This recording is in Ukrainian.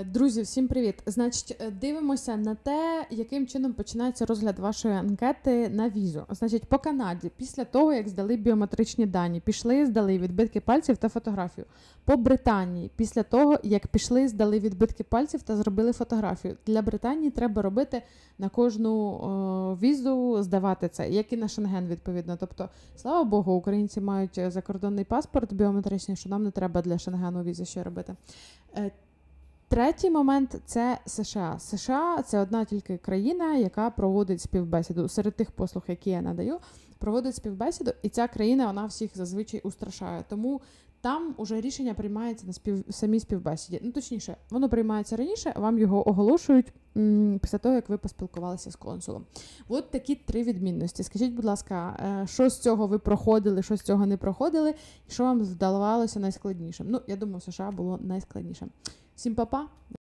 Е, Друзі, всім привіт! Значить, е, дивимося на те, яким чином починається розгляд вашої анкети на візу. Значить, по Канаді, після того, як здали біометричні дані, пішли, здали відбитки пальців та фотографію. По Британії, після того, як пішли, здали відбитки пальців та зробили фотографію. Для Британії треба робити на кожну о, візу здавати це, як і на Шенген, відповідно. Тобто, слава Богу, українці мають е, закордонний паспорт біометричний, що нам не треба для Шенгену візи ще робити. Третій момент це США. США це одна тільки країна, яка проводить співбесіду. Серед тих послуг, які я надаю, проводить співбесіду, і ця країна вона всіх зазвичай устрашає. Тому там уже рішення приймається на спів... самій співбесіді. Ну точніше, воно приймається раніше, вам його оголошують після того, як ви поспілкувалися з консулом. От такі три відмінності. Скажіть, будь ласка, е, що з цього ви проходили, що з цього не проходили, і що вам вдавалося найскладнішим? Ну, я думаю, США було найскладніше. Всім па-па!